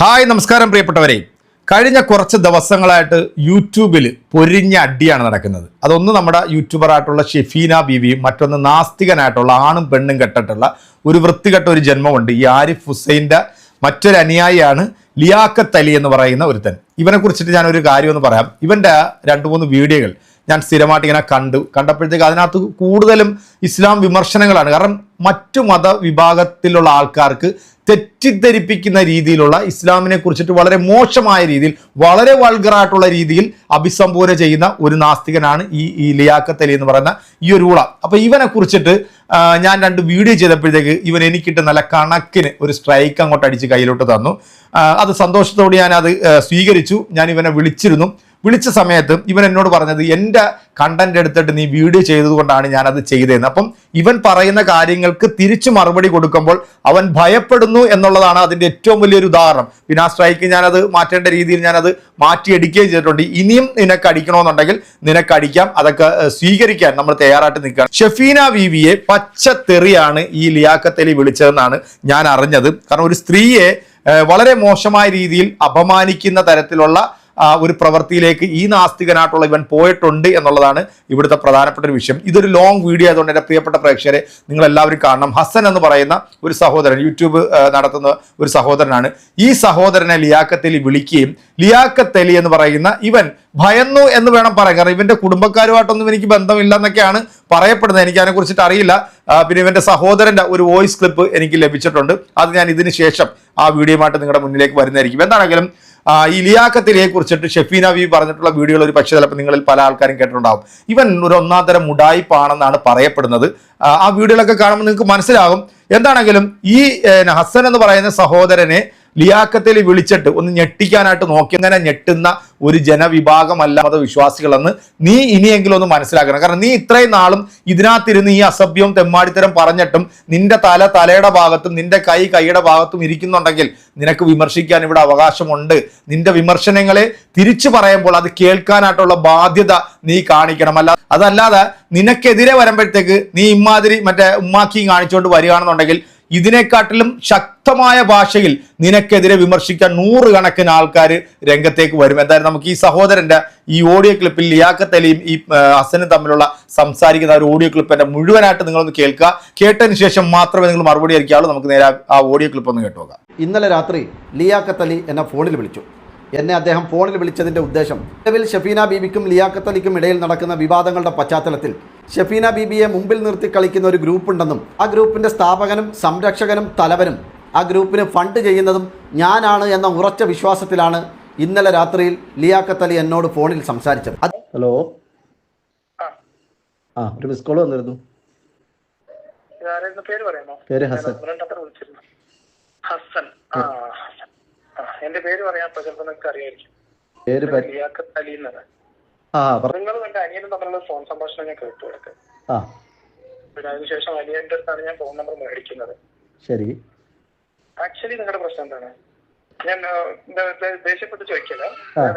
Hi നമസ്കാരം പ്രിയപ്പെട്ടവരെ. കഴിഞ്ഞ കുറച്ച് ദിവസങ്ങളായിട്ട് യൂട്യൂബിൽ പൊരിഞ്ഞ അടിയാണ് നടക്കുന്നത്. അതൊന്ന് നമ്മുടെ യൂട്യൂബറായിട്ടുള്ള ഷെഫീന ബീവിയും മറ്റൊന്ന് നാസ്തികനായിട്ടുള്ള ആണും പെണ്ണും കെട്ടിട്ടുള്ള ഒരു വൃത്തികെട്ട ഒരു ജന്മമുണ്ട്. ഈ ആരിഫ് ഹുസൈന്റെ മറ്റൊരു അനുയായിയാണ് ലിയാക്കത്ത് അലി എന്ന് പറയുന്ന ഒരുത്തൻ. ഇവനെ കുറിച്ചിട്ട് ഞാനൊരു ഒരു കാര്യം ഒന്ന് പറയാം. ഇവന്റെ രണ്ട് മൂന്ന് വീഡിയോകൾ ഞാൻ സ്ഥിരമായിട്ട് ഇങ്ങനെ കണ്ടു. കണ്ടപ്പോഴത്തേക്ക് അതിനകത്ത് കൂടുതലും ഇസ്ലാം വിമർശനങ്ങളാണ്. കാരണം മറ്റു മതവിഭാഗത്തിലുള്ള ആൾക്കാർക്ക് തെറ്റിദ്ധരിപ്പിക്കുന്ന രീതിയിലുള്ള ഇസ്ലാമിനെ കുറിച്ചിട്ട് വളരെ മോശമായ രീതിയിൽ വളരെ വൾഗറായിട്ടുള്ള രീതിയിൽ അഭിസംബോധന ചെയ്യുന്ന ഒരു നാസ്തികനാണ് ഈ ഈ ലിയാക്കത്തലി എന്ന് പറയുന്ന ഈ ഒരു ഊള അപ്പൊ ഇവനെ കുറിച്ചിട്ട് ഞാൻ രണ്ട് വീഡിയോ ചെയ്തപ്പോഴത്തേക്ക് ഇവൻ എനിക്കിട്ട് നല്ല കണക്കിന് ഒരു സ്ട്രൈക്ക് അങ്ങോട്ട് അടിച്ച് കയ്യിലോട്ട് തന്നു. അത് സന്തോഷത്തോടെ ഞാൻ അത് സ്വീകരിച്ചു. ഞാൻ ഇവനെ വിളിച്ചിരുന്നു. വിളിച്ച സമയത്ത് ഇവൻ എന്നോട് പറഞ്ഞത് എന്റെ കണ്ടന്റ് എടുത്തിട്ട് നീ വീഡിയോ ചെയ്തതുകൊണ്ടാണ് ഞാനത് ചെയ്തതെന്ന്. അപ്പം ഇവൻ പറയുന്ന കാര്യങ്ങൾക്ക് തിരിച്ചു മറുപടി കൊടുക്കുമ്പോൾ അവൻ ഭയപ്പെടുന്നു എന്നുള്ളതാണ് അതിന്റെ ഏറ്റവും വലിയൊരു ഉദാഹരണം. പിന്നെ ആ സ്ട്രൈക്ക് ഞാനത് മാറ്റേണ്ട രീതിയിൽ ഞാനത് മാറ്റിയെടുക്കുകയും ചെയ്തിട്ടുണ്ട്. ഇനിയും നിനക്ക് അടിക്കണമെന്നുണ്ടെങ്കിൽ നിനക്ക് അടിക്കാം. അതൊക്കെ സ്വീകരിക്കാൻ നമ്മൾ തയ്യാറായിട്ട് നിൽക്കുകയാണ്. ഷെഫീന ബീവിയെ പച്ചത്തെറിയാണ് ഈ ലിയാക്കത്തലി വിളിച്ചതെന്നാണ് ഞാൻ അറിഞ്ഞത്. കാരണം ഒരു സ്ത്രീയെ വളരെ മോശമായ രീതിയിൽ അപമാനിക്കുന്ന തരത്തിലുള്ള ഒരു പ്രവൃത്തിയിലേക്ക് ഈ നാസ്തികനായിട്ടുള്ള ഇവൻ പോയിട്ടുണ്ട് എന്നുള്ളതാണ് ഇവിടുത്തെ പ്രധാനപ്പെട്ട ഒരു വിഷയം. ഇതൊരു ലോങ് വീഡിയോ ആയതുകൊണ്ട് എന്റെ പ്രിയപ്പെട്ട പ്രേക്ഷകരെ നിങ്ങൾ എല്ലാവരും കാണണം. ഹസൻ എന്ന് പറയുന്ന ഒരു സഹോദരൻ യൂട്യൂബ് നടത്തുന്ന ഒരു സഹോദരനാണ്. ഈ സഹോദരനെ ലിയാക്കത്തലി വിളിക്കുകയും ലിയാക്കത്തലി എന്ന് പറയുന്ന ഇവൻ ഭയന്നു എന്ന് വേണം പറയാൻ. കാരണം ഇവന്റെ കുടുംബക്കാരുമായിട്ടൊന്നും എനിക്ക് ബന്ധമില്ല എന്നൊക്കെയാണ് പറയപ്പെടുന്നത്. എനിക്ക് അതിനെക്കുറിച്ചിട്ട് അറിയില്ല. പിന്നെ ഇവന്റെ സഹോദരന്റെ ഒരു വോയിസ് ക്ലിപ്പ് എനിക്ക് ലഭിച്ചിട്ടുണ്ട്. അത് ഞാൻ ഇതിന് ശേഷം ആ ആയിട്ട് നിങ്ങളുടെ മുന്നിലേക്ക് വരുന്നതായിരിക്കും. എന്താണെങ്കിലും ഈ ലിയാക്കത്തിലെ കുറിച്ചിട്ട് ഷെഫീന വി പറഞ്ഞിട്ടുള്ള വീഡിയോകൾ ഒരു പക്ഷേ ചിലപ്പോൾ നിങ്ങളിൽ പല ആൾക്കാരും കേട്ടിട്ടുണ്ടാവും. ഇവൻ ഒരു ഒന്നാം തരം മുടായിപ്പാണെന്നാണ് പറയപ്പെടുന്നത്. ആ, വീഡിയോകളൊക്കെ കാണുമ്പോൾ നിങ്ങൾക്ക് മനസ്സിലാകും. എന്താണെങ്കിലും ഈ ഹസൻ എന്ന് പറയുന്ന സഹോദരനെ ലിയാക്കത്തിൽ വിളിച്ചിട്ട് ഒന്ന് ഞെട്ടിക്കാനായിട്ട് നോക്കി. അങ്ങനെ ഞെട്ടുന്ന ഒരു ജനവിഭാഗമല്ല മതവിശ്വാസികളെന്ന് നീ ഇനിയെങ്കിലും ഒന്ന് മനസ്സിലാക്കണം. കാരണം നീ ഇത്രയും നാളും ഇതിനകത്തിരുന്ന് ഈ അസഭ്യവും തെമ്മാടിത്തരം പറഞ്ഞിട്ടും നിന്റെ തല തലയുടെ ഭാഗത്തും നിന്റെ കൈ കൈയുടെ ഭാഗത്തും ഇരിക്കുന്നുണ്ടെങ്കിൽ നിനക്ക് വിമർശിക്കാൻ ഇവിടെ അവകാശമുണ്ട്. നിന്റെ വിമർശനങ്ങളെ തിരിച്ചു പറയുമ്പോൾ അത് കേൾക്കാനായിട്ടുള്ള ബാധ്യത നീ കാണിക്കണം. അല്ല അതല്ലാതെ നിനക്കെതിരെ വരുമ്പോഴത്തേക്ക് നീ ഇമാതിരി മറ്റേ ഉമ്മാക്കിയും കാണിച്ചുകൊണ്ട് വരികയാണെന്നുണ്ടെങ്കിൽ ഇതിനെക്കാട്ടിലും ശക്തമായ ഭാഷയിൽ നിനക്കെതിരെ വിമർശിക്കാൻ നൂറുകണക്കിന് ആൾക്കാർ രംഗത്തേക്ക് വരും. എന്തായാലും നമുക്ക് ഈ സഹോദരന്റെ ഈ ഓഡിയോ ക്ലിപ്പിൽ ലിയാക്കത്ത് അലിയും ഈ ഹസനും തമ്മിലുള്ള സംസാരിക്കുന്ന ഒരു ഓഡിയോ ക്ലിപ്പ് എന്റെ മുഴുവനായിട്ട് നിങ്ങളൊന്ന് കേൾക്കുക. കേട്ടതിന് ശേഷം മാത്രമേ നിങ്ങൾ മറുപടി അറിയിക്കാവുള്ളൂ. നമുക്ക് നേരെ ആ- ആ ഓഡിയോ ക്ലിപ്പ് ഒന്ന് കേട്ടു നോക്കാം. ഇന്നലെ രാത്രി ലിയാക്കത്ത് അലി എന്നെ ഫോണിൽ വിളിച്ചു. എന്നെ അദ്ദേഹം ഫോണിൽ വിളിച്ചതിന്റെ ഉദ്ദേശം നിലവിൽ ഷഫീന ബീബിക്കും ലിയാക്കത്ത് അലിക്കും ഇടയിൽ നടക്കുന്ന വിവാദങ്ങളുടെ പശ്ചാത്തലത്തിൽ ഷഫീന ബിബിയെ മുമ്പിൽ നിർത്തി കളിക്കുന്ന ഒരു ഗ്രൂപ്പുണ്ടെന്നും ആ ഗ്രൂപ്പിന്റെ സ്ഥാപകനും സംരക്ഷകനും തലവനും ആ ഗ്രൂപ്പിന് ഫണ്ട് ചെയ്യുന്നതും ഞാനാണ് എന്ന ഉറച്ച വിശ്വാസത്തിലാണ് ഇന്നലെ രാത്രിയിൽ ലിയാഖത്ത് അലി എന്നോട് ഫോണിൽ സംസാരിച്ചത്. ഹലോ? ആ. ഒരു മിസ് കോൾ വന്നിരുന്നു. പേര് പറയാമോ? പേര് ഹസൻ. ഹസൻ. എന്റെ പേര് പറയാം ചിലപ്പോ നിങ്ങൾക്ക് അറിയായിരിക്കും പേര് ലിയാഖത്ത് അലി എന്നാണ് നിങ്ങളും എന്റെ അനിയനും തമ്മിലുള്ള ഫോൺ സംഭാഷണം ഞാൻ കേട്ടു ഇടയ്ക്ക് ആ. പിന്നെ അതിനുശേഷം അനിയന്റെ അടുത്താണ് ഞാൻ ഫോൺ നമ്പർ മേടിക്കുന്നത്. ശരി. ആക്ച്വലി നിങ്ങളുടെ പ്രശ്നം എന്താണ്? ഞാൻ ദേഷ്യപ്പെട്ട് ചോദിക്കില്ല.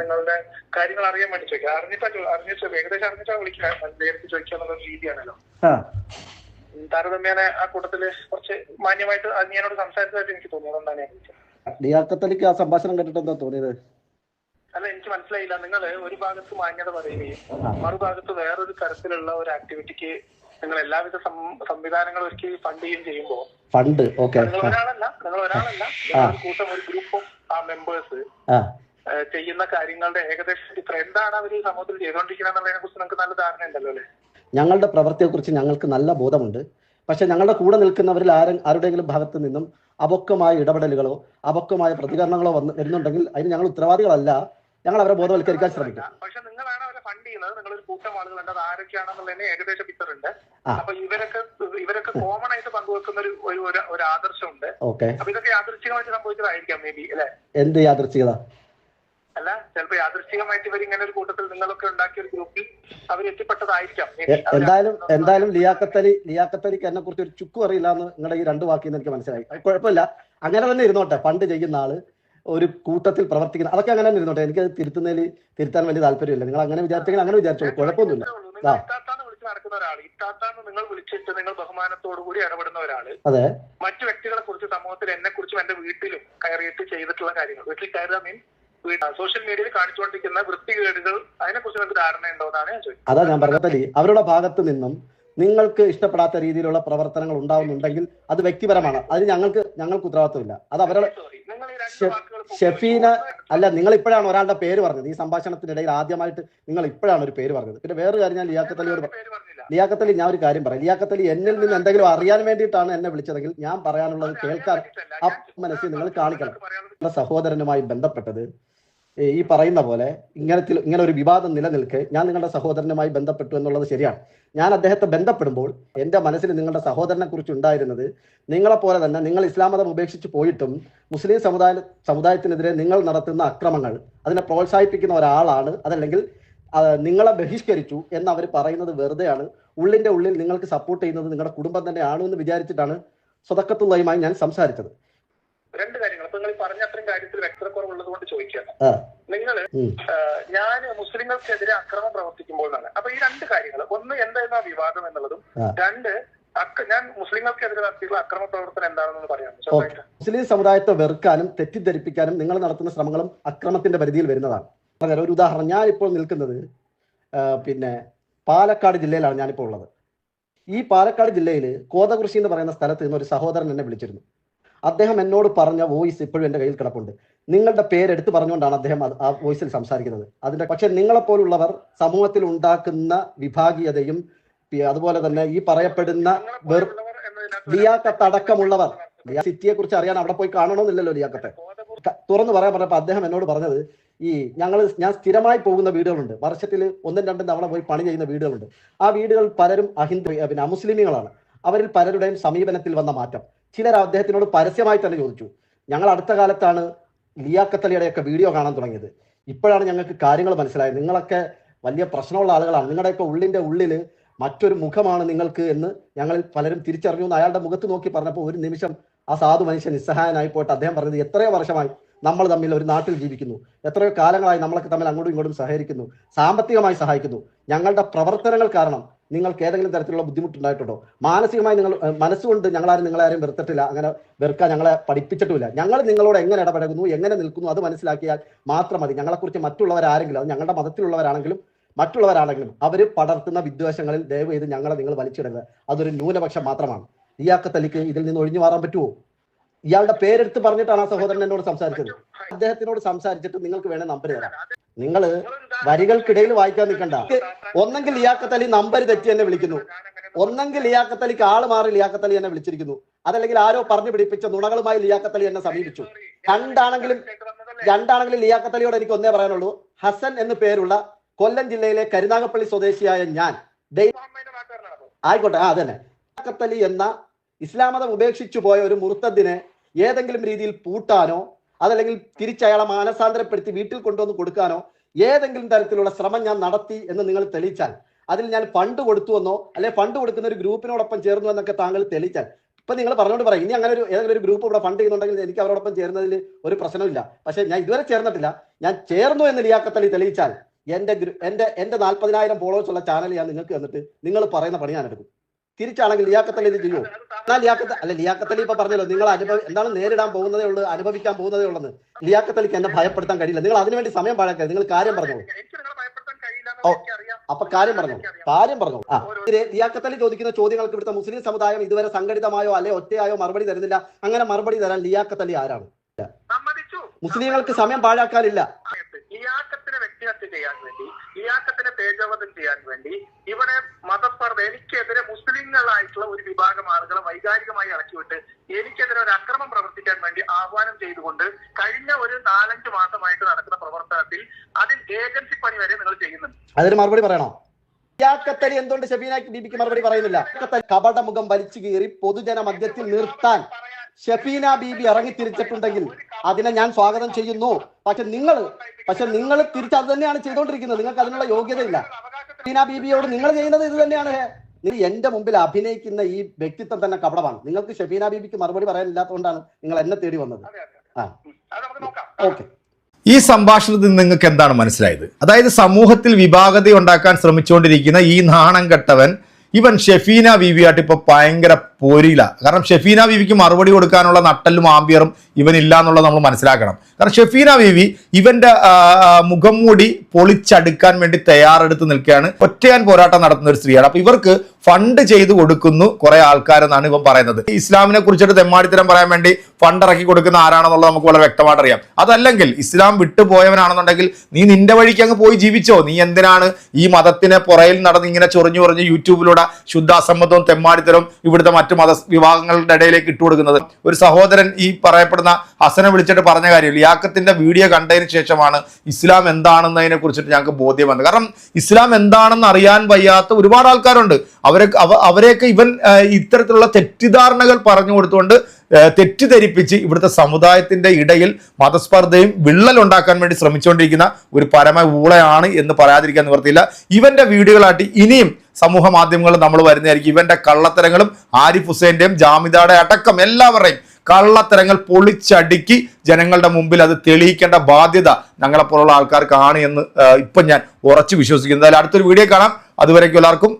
നിങ്ങളുടെ കാര്യങ്ങൾ അറിയാൻ വേണ്ടി ചോദിക്കാം. അറിഞ്ഞിട്ടാ അറിഞ്ഞിട്ട് ഏകദേശം അറിഞ്ഞിട്ടാ വിളിക്കുക നേരിട്ട് ചോദിക്കുക എന്നുള്ള രീതിയാണല്ലോ. താരതമ്യേന ആ കൂട്ടത്തിൽ കുറച്ച് മാന്യമായിട്ട് അനിയനോട് സംസാരിച്ചതായിട്ട് എനിക്ക് തോന്നിയത്. എന്താണ് ഞാൻ ലിയാക്കത്തലിക്ക് ആ സംഭാഷണം കേട്ടിട്ട് എന്താ തോന്നിയത്? അല്ല എനിക്ക് മനസ്സിലായില്ല. നിങ്ങൾ ഒരു ഭാഗത്ത് മാന്യത പറയുകയും മറുഭാഗത്ത് വേറൊരു തരത്തിലുള്ള ഒരു ആക്ടിവിറ്റിക്ക് നിങ്ങൾ എല്ലാവിധ സംവിധാനങ്ങൾ സംവിധാനങ്ങളും ഒരുക്കി ഫണ്ട് ചെയ്യുകയും ചെയ്യുമ്പോൾ ഫണ്ട് ഓക്കെ നിങ്ങൾ ഒരാളല്ല നിങ്ങൾ ഒരാളല്ല. കൂട്ടം ഒരു ഗ്രൂപ്പ് ഓഫ് ആ മെമ്പേഴ്സ് ചെയ്യുന്ന കാര്യങ്ങളുടെ ഏകദേശം ഇപ്പൊ എന്താണ് അവർ സമൂഹത്തിൽ ചെയ്തുകൊണ്ടിരിക്കുന്നത് എന്നുള്ളതിനെ കുറിച്ച് നിങ്ങൾക്ക് നല്ല ധാരണ ഉണ്ടല്ലോ അല്ലേ? ഞങ്ങളുടെ പ്രവൃത്തിയെക്കുറിച്ച് ഞങ്ങൾക്ക് നല്ല ബോധമുണ്ട്. പക്ഷെ ഞങ്ങളുടെ കൂടെ നിൽക്കുന്നവരിൽ ആരും ആരുടെയെങ്കിലും ഭാഗത്ത് നിന്നും അപക്വമായ ഇടപെടലുകളോ അപക്വമായ പ്രതികരണങ്ങളോ വന്ന് വരുന്നുണ്ടെങ്കിൽ അതിന് ഞങ്ങൾ ഉത്തരവാദികളല്ല. ഞങ്ങൾ അവരെ ബോധവൽക്കരിക്കാൻ ശ്രമിക്കും. പക്ഷെ നിങ്ങളാണ് അവരെ ഫണ്ട് ചെയ്യുന്നത്. നിങ്ങൾ ഒരു കൂട്ടം ആളുകളുണ്ട് അത് ആരൊക്കെയാണെന്നുള്ളതിന് ഏകദേശം പിക്ചർ ഉണ്ട്. അപ്പൊ ഇവരൊക്കെ ഇവരൊക്കെ കോമൺ ആയിട്ട് പങ്കുവെക്കുന്ന ഒരു ഒരു ആദർശമുണ്ട്. ഓക്കെ. അപ്പൊ ഇതൊക്കെ യാദൃശ്ചികമായിട്ട് സംഭവിച്ചതായിരിക്കാം മേ ബി അല്ലെ? എന്ത് യാദൃശ്ചികത? അല്ല ചിലപ്പോ യാദൃശ്ചികമായിട്ട് ഇവർ ഇങ്ങനെ ഒരു കൂട്ടത്തിൽ നിങ്ങളൊക്കെ ഉണ്ടാക്കിയ ഒരു ഗ്രൂപ്പിൽ അവർ എത്തിപ്പെട്ടതായിരിക്കാം എന്തായാലും എന്തായാലും ലിയാക്കത്തലി ലിയാക്കത്തലിക്ക് എന്നെ കുറിച്ച് ഒരു ചുക്കും അറിയില്ല എന്ന് നിങ്ങളുടെ ഈ രണ്ട് വാക്കിൽ നിന്ന് എനിക്ക് മനസ്സിലായി. കുഴപ്പമില്ല. അങ്ങനെ തന്നെ ഇരുന്നോട്ടെ പണ്ട് ചെയ്യുന്ന ആൾ. ഒരു കൂട്ടത്തിൽ പ്രവർത്തിക്കുന്ന അതൊക്കെ അങ്ങനെ തന്നെ ഇരുന്നോട്ടെ. എനിക്ക് അത് തിരുത്തുന്നതിൽ തിരുത്താൻ വലിയ താല്പര്യമില്ല. നിങ്ങൾ അങ്ങനെ വിചാരിച്ചെങ്കിൽ അങ്ങനെ വിചാരിച്ചോളൂ കുഴപ്പമൊന്നുമില്ല. ആ. നടക്കുന്ന ഒരാൾ ഇത്താത്താന്ന് നിങ്ങൾ വിളിച്ചിട്ട് നിങ്ങൾ ബഹുമാനത്തോടു കൂടി ഇടപെടുന്ന ഒരാൾ അതെ. മറ്റു വ്യക്തികളെ കുറിച്ച് സമൂഹത്തിൽ എന്നെ കുറിച്ചും എന്റെ വീട്ടിലും കയറിയിട്ട് ചെയ്തിട്ടുള്ള കാര്യങ്ങൾ. വീട്ടിൽ കയറുക മീൻ സോഷ്യൽ മീഡിയയിൽ കാണിച്ചുകൊണ്ടിരിക്കുന്ന വൃത്തികേടുകൾ അതിനെ കുറിച്ച് നിങ്ങൾക്ക് ധാരണയുണ്ടോ എന്നാണ് ഞാൻ ചോദിക്കുന്നത് അതാ ഞാൻ പറഞ്ഞതല്ലേ അവരുടെ ഭാഗത്ത് നിന്നും നിങ്ങൾക്ക് ഇഷ്ടപ്പെടാത്ത രീതിയിലുള്ള പ്രവർത്തനങ്ങൾ ഉണ്ടാവുന്നുണ്ടെങ്കിൽ അത് വ്യക്തിപരമാണ്. അതിന് ഞങ്ങൾക്ക് ഞങ്ങൾക്ക് ഉത്തരവാദിത്വമില്ല. അത് അവരുടെ ഷെഫീന അല്ല നിങ്ങൾ ഇപ്പോഴാണ് ഒരാളുടെ പേര് പറഞ്ഞത്. ഈ സംഭാഷണത്തിനിടയിൽ ആദ്യമായിട്ട് നിങ്ങൾ ഇപ്പോഴാണ് ഒരു പേര് പറഞ്ഞത്. പിന്നെ വേറൊരു കാര്യം ഞാൻ ലിയാക്കത്തലിയോട് അലി ഞാൻ ഒരു കാര്യം പറയാം. ലിയാക്കത്തലി എന്നിൽ നിന്ന് എന്തെങ്കിലും അറിയാൻ വേണ്ടിയിട്ടാണ് എന്നെ വിളിച്ചതെങ്കിൽ ഞാൻ പറയാനുള്ളത് കേൾക്കാൻ ആ മനസ്സിൽ നിങ്ങൾ കാണിക്കണം. സഹോദരനുമായി ബന്ധപ്പെട്ടത് ഈ പറയുന്ന പോലെ ഇങ്ങനത്തിൽ ഇങ്ങനെ ഒരു വിവാദം നിലനിൽക്കെ ഞാൻ നിങ്ങളുടെ സഹോദരനുമായി ബന്ധപ്പെട്ടു എന്നുള്ളത് ശരിയാണ്. ഞാൻ അദ്ദേഹത്തെ ബന്ധപ്പെടുമ്പോൾ എന്റെ മനസ്സിൽ നിങ്ങളുടെ സഹോദരനെ കുറിച്ച് ഉണ്ടായിരുന്നത് നിങ്ങളെപ്പോലെ തന്നെ നിങ്ങൾ ഇസ്ലാം മതം ഉപേക്ഷിച്ച് പോയിട്ടും മുസ്ലിം സമുദായ സമുദായത്തിനെതിരെ നിങ്ങൾ നടത്തുന്ന അക്രമങ്ങൾ അതിനെ പ്രോത്സാഹിപ്പിക്കുന്ന ഒരാളാണ് അതല്ലെങ്കിൽ നിങ്ങളെ ബഹിഷ്കരിച്ചു എന്ന് അവർ പറയുന്നത് വെറുതെയാണ്. ഉള്ളിന്റെ ഉള്ളിൽ നിങ്ങൾക്ക് സപ്പോർട്ട് ചെയ്യുന്നത് നിങ്ങളുടെ കുടുംബം തന്നെയാണ് എന്ന് വിചാരിച്ചിട്ടാണ് സ്വതക്കത്തുള്ളതുമായി ഞാൻ സംസാരിച്ചത്. രണ്ട് കാര്യങ്ങൾ. അപ്പൊ നിങ്ങൾ പറഞ്ഞ അത്രയും കാര്യത്തിൽ വ്യക്തതക്കുറവുള്ളത് കൊണ്ട് ചോദിക്കുകയാണ്. നിങ്ങൾ ഞാൻ മുസ്ലിങ്ങൾക്കെതിരെ അക്രമം പ്രവർത്തിക്കുമ്പോൾ എന്നാണ്. അപ്പൊ ഈ രണ്ട് കാര്യങ്ങൾ ഒന്ന് എന്തായിരുന്നു ആ വിവാദം എന്നുള്ളതും രണ്ട് ഞാൻ മുസ്ലിങ്ങൾക്കെതിരെ നടത്തിയിട്ടുള്ള അക്രമ പ്രവർത്തനം എന്താണെന്ന് പറയാം മുസ്ലിം സമുദായത്തെ വെറുക്കാനും തെറ്റിദ്ധരിപ്പിക്കാനും നിങ്ങൾ നടത്തുന്ന ശ്രമങ്ങളും അക്രമത്തിന്റെ പരിധിയിൽ വരുന്നതാണ്. പറഞ്ഞാൽ ഒരു ഉദാഹരണം. ഞാൻ ഇപ്പോൾ നിൽക്കുന്നത് പിന്നെ പാലക്കാട് ജില്ലയിലാണ് ഞാനിപ്പോൾ ഉള്ളത്. ഈ പാലക്കാട് ജില്ലയിൽ കോതകൃഷി എന്ന് പറയുന്ന സ്ഥലത്ത് നിന്ന് ഒരു സഹോദരൻ എന്നെ വിളിച്ചിരുന്നു. അദ്ദേഹം എന്നോട് പറഞ്ഞ വോയിസ് ഇപ്പോഴും എന്റെ കയ്യിൽ കിടപ്പുണ്ട്. നിങ്ങളുടെ പേരെടുത്ത് പറഞ്ഞുകൊണ്ടാണ് അദ്ദേഹം ആ വോയിസിൽ സംസാരിക്കുന്നത്. അതിന്റെ പക്ഷെ നിങ്ങളെപ്പോലുള്ളവർ സമൂഹത്തിൽ ഉണ്ടാക്കുന്ന വിഭാഗീയതയും അതുപോലെ തന്നെ ഈ പറയപ്പെടുന്ന ലിയാക്കത്തടക്കമുള്ളവർ സിറ്റിയെ കുറിച്ച് അറിയാൻ അവിടെ പോയി കാണണമെന്നില്ലല്ലോ ലിയാക്കത്തെ തുറന്നു പറയാൻ പറഞ്ഞപ്പോൾ അദ്ദേഹം എന്നോട് പറഞ്ഞത് ഈ ഞങ്ങൾ ഞാൻ സ്ഥിരമായി പോകുന്ന വീടുകളുണ്ട്. വർഷത്തിൽ ഒന്നും രണ്ടും തവണ പോയി പണി ചെയ്യുന്ന വീടുകളുണ്ട്. ആ വീടുകൾ പലരും അഹിന്ദു പിന്നെ അമുസ്ലിമികളാണ് അവരിൽ പലരുടെയും സമീപനത്തിൽ വന്ന മാറ്റം. ചിലർ അദ്ദേഹത്തിനോട് പരസ്യമായി തന്നെ ചോദിച്ചു. ഞങ്ങൾ അടുത്ത കാലത്താണ് ലിയാക്കത്തലിയുടെയൊക്കെ വീഡിയോ കാണാൻ തുടങ്ങിയത്. ഇപ്പോഴാണ് ഞങ്ങൾക്ക് കാര്യങ്ങൾ മനസ്സിലായത്. നിങ്ങളൊക്കെ വലിയ പ്രശ്നമുള്ള ആളുകളാണ്. നിങ്ങളുടെയൊക്കെ ഉള്ളിന്റെ ഉള്ളിൽ മറ്റൊരു മുഖമാണ് നിങ്ങൾക്ക് എന്ന് ഞങ്ങളിൽ പലരും തിരിച്ചറിഞ്ഞു എന്ന് അയാളുടെ മുഖത്ത് നോക്കി പറഞ്ഞപ്പോൾ ഒരു നിമിഷം ആ സാധു മനുഷ്യൻ നിസ്സഹായനായി പോയിട്ട് അദ്ദേഹം പറഞ്ഞത് എത്രയോ വർഷമായി നമ്മൾ തമ്മിൽ ഒരു നാട്ടിൽ ജീവിക്കുന്നു. എത്രയോ കാലങ്ങളായി നമ്മളൊക്കെ തമ്മിൽ അങ്ങോട്ടും ഇങ്ങോട്ടും സഹകരിക്കുന്നു. സാമ്പത്തികമായി സഹായിക്കുന്നു. ഞങ്ങളുടെ പ്രവർത്തനങ്ങൾ കാരണം നിങ്ങൾക്ക് ഏതെങ്കിലും തരത്തിലുള്ള ബുദ്ധിമുട്ടുണ്ടായിട്ടുണ്ടോ? മാനസികമായി നിങ്ങൾ മനസ്സുകൊണ്ട് ഞങ്ങളാരും നിങ്ങളാരും വെറുത്തിട്ടില്ല. അങ്ങനെ വെറുക്കാൻ ഞങ്ങളെ പഠിപ്പിച്ചിട്ടില്ല ഞങ്ങൾ നിങ്ങളോട് എങ്ങനെ ഇടപഴകുന്നു എങ്ങനെ നിൽക്കുന്നു അത് മനസ്സിലാക്കിയാൽ മാത്രം മതി. ഞങ്ങളെക്കുറിച്ച് മറ്റുള്ളവരാരെങ്കിലും അത് ഞങ്ങളുടെ മതത്തിലുള്ളവരാണെങ്കിലും മറ്റുള്ളവരാണെങ്കിലും അവർ പടർത്തുന്ന വിദ്വേഷങ്ങളിൽ ദയവ് ചെയ്ത് ഞങ്ങളെ നിങ്ങൾ വലിച്ചിടരുത്. അതൊരു ന്യൂനപക്ഷം മാത്രമാണ്. ഇയാക്കത്തലിക്ക് ഇതിൽ നിന്ന് ഒഴിഞ്ഞു മാറാൻ പറ്റുമോ ഇയാളുടെ പേരെടുത്ത് പറഞ്ഞിട്ടാണ് ആ സഹോദരൻ എന്നോട് സംസാരിച്ചത്. അദ്ദേഹത്തിനോട് സംസാരിച്ചിട്ട് നിങ്ങൾക്ക് വേണേ നമ്പർ തരാം. നിങ്ങൾ വരികൾക്കിടയിൽ വായിക്കാൻ നിൽക്കണ്ട. ഒന്നെങ്കിൽ ലിയാക്കത്തലി നമ്പർ തെറ്റി എന്നെ വിളിക്കുന്നു. ഒന്നെങ്കിൽ ലിയാക്കത്തലിക്ക് ആൾ മാറി ലിയാക്കത്തലി എന്നെ വിളിച്ചിരിക്കുന്നു. അതല്ലെങ്കിൽ ആരോ പറഞ്ഞു പിടിപ്പിച്ച നുണകളുമായി ലിയാക്കത്തലി എന്നെ സമീപിച്ചു. രണ്ടാണെങ്കിലും രണ്ടാണെങ്കിലും ലിയാക്കത്തലിയോട് എനിക്ക് ഒന്നേ പറയാനുള്ളൂ. ഹസൻ എന്ന് പേരുള്ള കൊല്ലം ജില്ലയിലെ കരുനാഗപ്പള്ളി സ്വദേശിയായ ഞാൻ. ആയിക്കോട്ടെ ആ അതന്നെ. ലിയാക്കത്തലി എന്ന ഇസ്ലാം മതം ഉപേക്ഷിച്ചു പോയ ഒരു മുർത്തദിനെ ഏതെങ്കിലും രീതിയിൽ പൂട്ടാനോ അതല്ലെങ്കിൽ തിരിച്ചയാളെ മാനസാന്തരപ്പെടുത്തി വീട്ടിൽ കൊണ്ടുവന്ന് കൊടുക്കാനോ ഏതെങ്കിലും തരത്തിലുള്ള ശ്രമം ഞാൻ നടത്തി എന്ന് നിങ്ങൾ തെളിയിച്ചാൽ അതിൽ ഞാൻ ഫണ്ട് കൊടുത്തുവെന്നോ അല്ലെ ഫണ്ട് കൊടുക്കുന്ന ഒരു ഗ്രൂപ്പിനോടൊപ്പം ചേർന്നു എന്നൊക്കെ താങ്കൾ തെളിയിച്ചാൽ ഇപ്പൊ നിങ്ങൾ പറഞ്ഞോണ്ട് പറയാം ഇനി അങ്ങനെ ഒരു ഏതെങ്കിലും ഒരു ഗ്രൂപ്പ് ഇവിടെ ഫണ്ട് ചെയ്യുന്നുണ്ടെങ്കിൽ എനിക്ക് അവരോടൊപ്പം ചേരുന്നതിൽ ഒരു പ്രശ്നമില്ല. പക്ഷെ ഞാൻ ഇതുവരെ ചേർന്നിട്ടില്ല. ഞാൻ ചേർന്നു എന്ന് ലിയാക്കത്തലി തെളിയിച്ചാൽ എന്റെ എന്റെ എന്റെ നാൽപ്പതിനായിരം ഫോളോവേഴ്സ് ഉള്ള ചാനൽ ഞാൻ നിങ്ങൾക്ക് തന്നിട്ട് നിങ്ങൾ പറയുന്ന പണി ഞാൻ എടുക്കും. തിരിച്ചാണെങ്കിൽ ലിയാക്കത്തലി ഇത് ചെയ്യുമോ എന്നാൽ ലിയാക്കത്ത് അല്ല ലിയാക്കത്തലി ഇപ്പൊ പറഞ്ഞല്ലോ നിങ്ങൾ അനുഭവം എന്താണ് നേരിടാൻ പോകുന്നതേ ഉള്ളൂ അനുഭവിക്കാൻ പോകുന്നതേ ഉള്ളെന്ന്. ലിയാക്കത്തലിക്ക് എന്നെ ഭയപ്പെടുത്താൻ കഴിയില്ല. നിങ്ങൾ അതിനുവേണ്ടി സമയം പാഴാക്കരുത്. നിങ്ങൾ കാര്യം പറഞ്ഞോളൂ ഓ, അപ്പൊ കാര്യം പറഞ്ഞു. കാര്യം പറഞ്ഞു. ആ ലിയാക്കത്തലി ചോദിക്കുന്ന ചോദ്യങ്ങൾക്ക് ഇവിടുത്തെ മുസ്ലിം സമുദായം ഇതുവരെ സംഘടിതമായോ അല്ലെ ഒറ്റയായോ മറുപടി തരുന്നില്ല. അങ്ങനെ മറുപടി തരാൻ ലിയാക്കത്തലി ആരാണ്? മുസ്ലിങ്ങൾക്ക് സമയം പാഴാക്കാനില്ല. ലിയാക്കത്തിനെ വ്യക്തിഹത്യ ചെയ്യാൻ വേണ്ടി ലിയാക്കത്തിനെ തേജോവധം ചെയ്യാൻ വേണ്ടി ഇവിടെ മതസ്പർദ്ധ എനിക്കെതിരെ മുസ്ലിങ്ങളായിട്ടുള്ള ഒരു വിഭാഗം ആളുകളെ വൈകാരികമായി ഇറക്കിവിട്ട് എനിക്കെതിരെ ഒരു അക്രമം പ്രവർത്തിക്കാൻ വേണ്ടി ആഹ്വാനം ചെയ്തുകൊണ്ട് കഴിഞ്ഞ ഒരു നാലഞ്ച് മാസമായിട്ട് നടക്കുന്ന പ്രവർത്തനത്തിൽ അതിൽ ഏജൻസി പണി വരെ നിങ്ങൾ ചെയ്യുന്നുണ്ട്. അതിന് മറുപടി പറയണോ? ലിയാക്കത്തലി എന്തുകൊണ്ട് ഷബീന ബീബിക്ക് മറുപടി പറയുന്നില്ല. കപട വലിച്ചു കീറി പൊതുജന മധ്യത്തിൽ നിർത്താൻ ഷഫീന ബീബി ഇറങ്ങി തിരിച്ചിട്ടുണ്ടെങ്കിൽ അതിനെ ഞാൻ സ്വാഗതം ചെയ്യുന്നു. പക്ഷെ നിങ്ങൾ പക്ഷെ നിങ്ങൾ തിരിച്ചത് തന്നെയാണ് ചെയ്തുകൊണ്ടിരിക്കുന്നത്. നിങ്ങൾക്ക് അതിനുള്ള യോഗ്യതയില്ല. ഷഫീന ബീബിയോട് നിങ്ങൾ ചെയ്യുന്നത് ഇത് തന്നെയാണ്. നിങ്ങൾ എന്റെ മുമ്പിൽ അഭിനയിക്കുന്ന ഈ വ്യക്തിത്വം തന്നെ കപടമാണ്. നിങ്ങൾക്ക് ഷഫീന ബീബിക്ക് മറുപടി പറയാനില്ലാത്തതുകൊണ്ടാണ് നിങ്ങൾ എന്നെ തേടി വന്നത്. ആ. അത് നമുക്ക് നോക്കാം. ഓക്കെ. ഈ സംഭാഷണത്തിൽ നിന്ന് നിങ്ങൾക്ക് എന്താണ് മനസ്സിലായത്? അതായത് സമൂഹത്തിൽ വിഭാഗത ഉണ്ടാക്കാൻ ശ്രമിച്ചുകൊണ്ടിരിക്കുന്ന ഈ നാണം കെട്ടവൻ ഇവൻ ഷെഫീന ബീവിയായിട്ട് ഇപ്പൊ ഭയങ്കര പോരിയില്ല കാരണം ഷെഫീന ബീവിക്ക് മറുപടി കൊടുക്കാനുള്ള നട്ടലും ആംബിയറും ഇവനില്ല എന്നുള്ളത് നമ്മൾ മനസ്സിലാക്കണം. കാരണം ഷെഫീന ബീവി ഇവന്റെ മുഖം മൂടി പൊളിച്ചടുക്കാൻ വേണ്ടി തയ്യാറെടുത്ത് നിൽക്കുകയാണ്. ഒറ്റയാൻ പോരാട്ടം നടത്തുന്ന ഒരു സ്ത്രീയാണ്. അപ്പൊ ഇവർക്ക് ഫണ്ട് ചെയ്തു കൊടുക്കുന്നു കുറെ ആൾക്കാരെന്നാണ് ഇവൻ പറയുന്നത്. ഇസ്ലാമിനെ കുറിച്ചിട്ട് തെമ്മാടിത്തരം പറയാൻ വേണ്ടി ഫണ്ട് ഇറക്കി കൊടുക്കുന്ന ആരാണെന്നുള്ളത് നമുക്ക് വളരെ വ്യക്തമായിട്ട് അറിയാം. അതല്ലെങ്കിൽ ഇസ്ലാം വിട്ടുപോയവനാണെന്നുണ്ടെങ്കിൽ നീ നിന്റെ വഴിക്ക് അങ്ങ് പോയി ജീവിച്ചോ? നീ എന്തിനാണ് ഈ മതത്തിനെ പുറയിൽ നടന്ന് ഇങ്ങനെ ചൊറിഞ്ഞു പറഞ്ഞ് യൂട്യൂബിലൂടെ ശുദ്ധ അസമ്മതവും തെമ്മാടിത്തരവും ഇവിടുത്തെ മറ്റു മത വിഭാഗങ്ങളുടെ ഇടയിലേക്ക് ഇട്ടുകൊടുക്കുന്നത് ഒരു സഹോദരൻ ഈ പറയപ്പെടുന്ന ഹസനെ വിളിച്ചിട്ട് പറഞ്ഞ കാര്യം ലിയാക്കത്തിന്റെ വീഡിയോ കണ്ടതിന് ശേഷമാണ് ഇസ്ലാം എന്താണെന്നതിനെ കുറിച്ചിട്ട് ഞങ്ങൾക്ക് ബോധ്യം വന്നത്. കാരണം ഇസ്ലാം എന്താണെന്ന് അറിയാൻ വയ്യാത്ത ഒരുപാട് ആൾക്കാരുണ്ട്. അവരെ അവരെയൊക്കെ ഇവൻ ഇത്തരത്തിലുള്ള തെറ്റിദ്ധാരണകൾ പറഞ്ഞു കൊടുത്തുകൊണ്ട് തെറ്റിദ്ധരിപ്പിച്ച് ഇവിടുത്തെ സമുദായത്തിന്റെ ഇടയിൽ മതസ്പർദ്ധയും വിള്ളൽ ഉണ്ടാക്കാൻ വേണ്ടി ശ്രമിച്ചുകൊണ്ടിരിക്കുന്ന ഒരു പരമ ഊളയാണ് എന്ന് പറയാതിരിക്കാൻ നിവർത്തിയില്ല. ഇവന്റെ വീടുകളാട്ടി ഇനിയും സമൂഹ മാധ്യമങ്ങളിൽ നമ്മൾ വരുന്നതായിരിക്കും. ഇവന്റെ കള്ളത്തരങ്ങളും ആരിഫ് ഹുസൈന്റെയും ജാമിദയുടെ അടക്കം എല്ലാവരുടെയും കള്ളത്തരങ്ങൾ പൊളിച്ചടുക്കി ജനങ്ങളുടെ മുമ്പിൽ അത് തെളിയിക്കേണ്ട ബാധ്യത ഞങ്ങളെപ്പോലുള്ള ആൾക്കാർക്കാണ് എന്ന് ഇപ്പം ഞാൻ ഉറച്ചു വിശ്വസിക്കുന്നു. എന്തായാലും അടുത്തൊരു വീഡിയോ കാണാം. അതുവരേക്കും എല്ലാവർക്കും